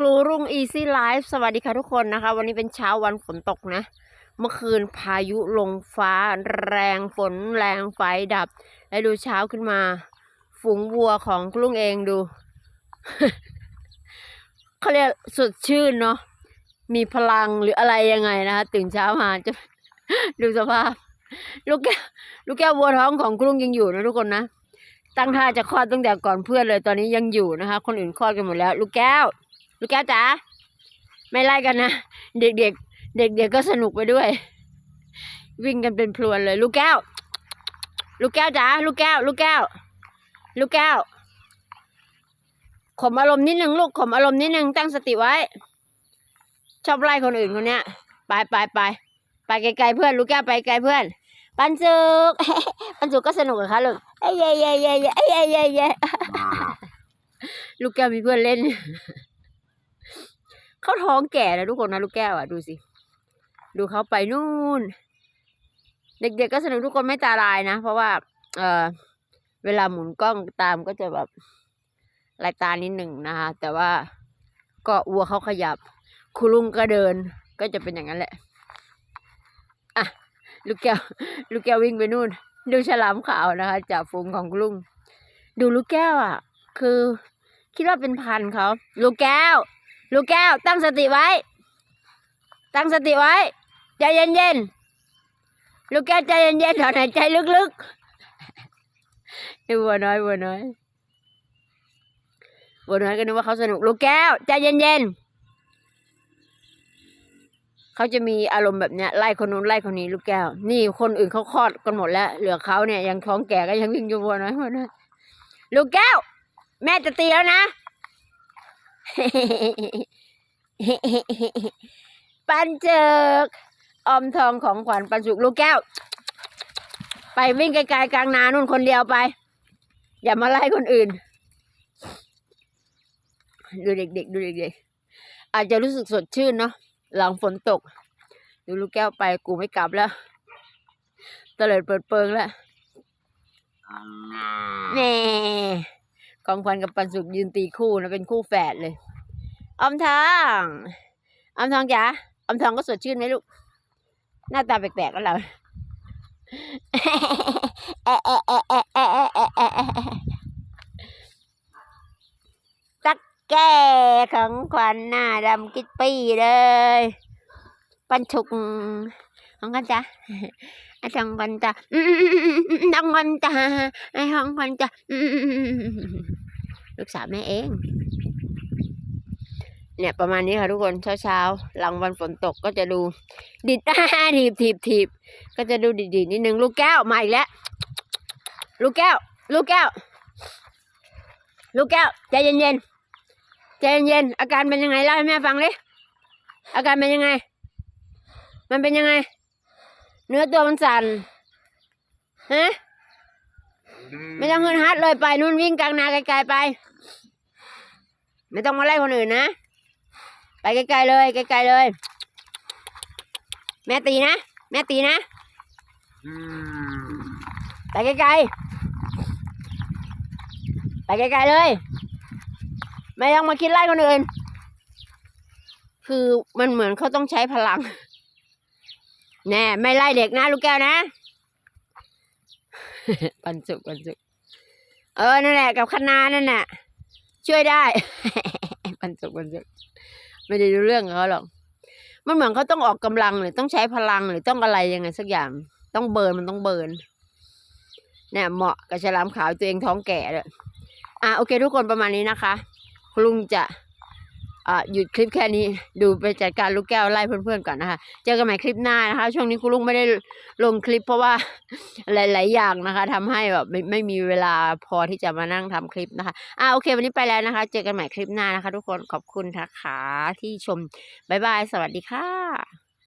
ครูรุ่ง Easy Life สวัสดีค่ะทุกคนนะคะ วันนี้เป็นเช้าวันฝนตกนะ เมื่อคืนพายุลงฟ้า แรงฝนแรงไฟดับ แล้วดูเช้าขึ้นมา ฝูงวัวของครูรุ่งเองดูเขาเรียกสดชื่นเนาะมีพลังหรืออะไรยังไงนะคะตื่นเช้ามาจะดูสภาพ ลูกแก้วลูกแก้ววัวท้องของครูรุ่งยังอยู่นะทุกคนนะตั้งท่าจะคลอดตั้งแต่ก่อนเพื่อนเลยตอนนี้ยังอยู่นะคะ คนอื่นคลอดกันหมดแล้ว ลูกแก้ว ลูกแก้วจ๋าไม่ไล่กันนะเด็กๆเด็กๆก็สนุกไปด้วย วิ่งกันเป็นพลวนเลย ลูกแก้ว ลูกแก้วจ๋าลูกแก้ว ลูกแก้ว ลูกแก้วข่มอารมณ์นิดนึงลูกข่มอารมณ์นิดนึงตั้งสติไว้ ชอบไล่คนอื่นคนเนี้ยไปไปไปไปไกลๆเพื่อน ลูกแก้วไปไกลเพื่อน ปันสุกปันสุกก็สนุกเหรอคะลูกเอ้ยเย้เย้เย้เย้เอ้ยเย้เย้เย้ลูกแก้วมีเพื่อนเล่น เขาท้องแก่แล้วทุกคนนะลูกแก้วอะดูสิ ดูเขาไปนู่น เด็กๆก็สนุกทุกคนไม่ตาลายนะ เพราะว่า เออเวลาหมุนกล้องตามก็จะแบบลายตานิดหนึ่งนะคะ แต่ว่าก็วัวเขาขยับคุลุงก็เดิน ก็จะเป็นอย่างนั้นแหละอะลูกแก้ว ลูกแก้ววิ่งไปนู่น ดูฉลามขาวนะคะ จากฝูงของลุง ดูลูกแก้วอะ คือคิดว่าเป็นพันเขาลูกแก้ว ลูกแก้วตั้งสติไว้ ตั้งสติไว้ ใจเย็นๆ ลูกแก้วใจเย็นๆถอนหายใจลึกๆไอ้บัวน้อยบัวน้อยบัวน้อยก็นึกว่าเขาสนุก ลูกแก้วใจเย็นๆ เขาจะมีอารมณ์แบบเนี้ยไล่คนนู้นไล่คนนี้ ลูกแก้ว นี่คนอื่นเขาคลอดกันหมดแล้ว เหลือเขาเนี่ยยังท้องแก่ก็ยังวิ่งอยู่บัวน้อยบัวน้อยลูกแก้ว แม่จะตีแล้วนะ ปันเจิกออมทองของขวัญปันสุกลูกแก้ว ไปวิ่งไกลๆกลางนานู่นคนเดียวไป อย่ามาไล่คนอื่น ดูเด็กๆดูเด็กๆอาจจะรู้สึกสดชื่นเนาะหลังฝนตก ดูลูกแก้วไปกูไม่กลับแล้วตะเลิดเปิดเปิงแล้วแน่ ของขวัญกับปันสุกยืนตีคู่นะเป็นคู่แฝดเลยอมทองอมทองจ๋าอมทองก็สดชื่นไหมลูก หน้าตาแปลกๆก็เราตักแก่ของขวัญหน้าดำกิ๊ดปี้เลย ปันฉุก ของกันจ้ะไอ้ทองกันจ้ะอืมทองกันจ้ะไอ้ทองกันจ้ะลูกสาวแม่เอง เนี่ยประมาณนี้ค่ะทุกคนเช้าเช้าๆหลังวันฝนตกก็จะดูดิดถีบถีบถีบก็จะดูดิดๆนิดนึงลูกแก้วมาอีกแล้วลูกแก้ว ลูกแก้ว ลูกแก้วใจเย็นๆใจเย็นๆอาการเป็นยังไงเล่าให้แม่ฟังดิอาการเป็นยังไง มันเป็นยังไง เนื้อตัวมันสั่นฮะไม่ต้องเฮึนฮัดเลยไปนู่นวิ่งกลางนาไกลๆไป ไม่ต้องมาไล่คนอื่นนะ ไปไกลๆเลยไกลๆเลย แม่ตีนะ แม่ตีนะไปไกลๆไปไกลๆเลย ไม่ต้องมาคิดไล่คนอื่น คือมันเหมือนเขาต้องใช้พลัง แน่ไม่ไล่เด็กนะ ลูกแก้วนะปันสุกปันสุกเออนั่นแหละกับคณานั่นน่ะ ช่วยได้ปันสุกปันสุกไม่ได้รู้เรื่องกับเขาหรอกมันเหมือนเขาต้องออกกำลังหรือต้องใช้พลังหรือต้องอะไรยังไงสักอย่าง ต้องเบิร์นมันต้องเบิร์นเนี่ย เหมาะกับฉลามขาวตัวเองท้องแก่เลยอะโอเค ทุกคนประมาณนี้นะคะคุณลุงจะอ่า หยุดคลิปแค่นี้ดูไปจัดการลูกแก้วไล่เพื่อนๆก่อนนะคะเจอกันใหม่คลิปหน้านะคะ ช่วงนี้คุณลุงไม่ได้ลงคลิปเพราะว่าหลาย ๆ อย่างนะคะทำให้แบบไม่ไม่มีเวลาพอที่จะมานั่งทำคลิปนะคะอ่าโอเค วันนี้ไปแล้วนะคะ เจอกันใหม่คลิปหน้านะคะ ทุกคนขอบคุณนะคะที่ชมบ๊ายบายสวัสดีค่ะ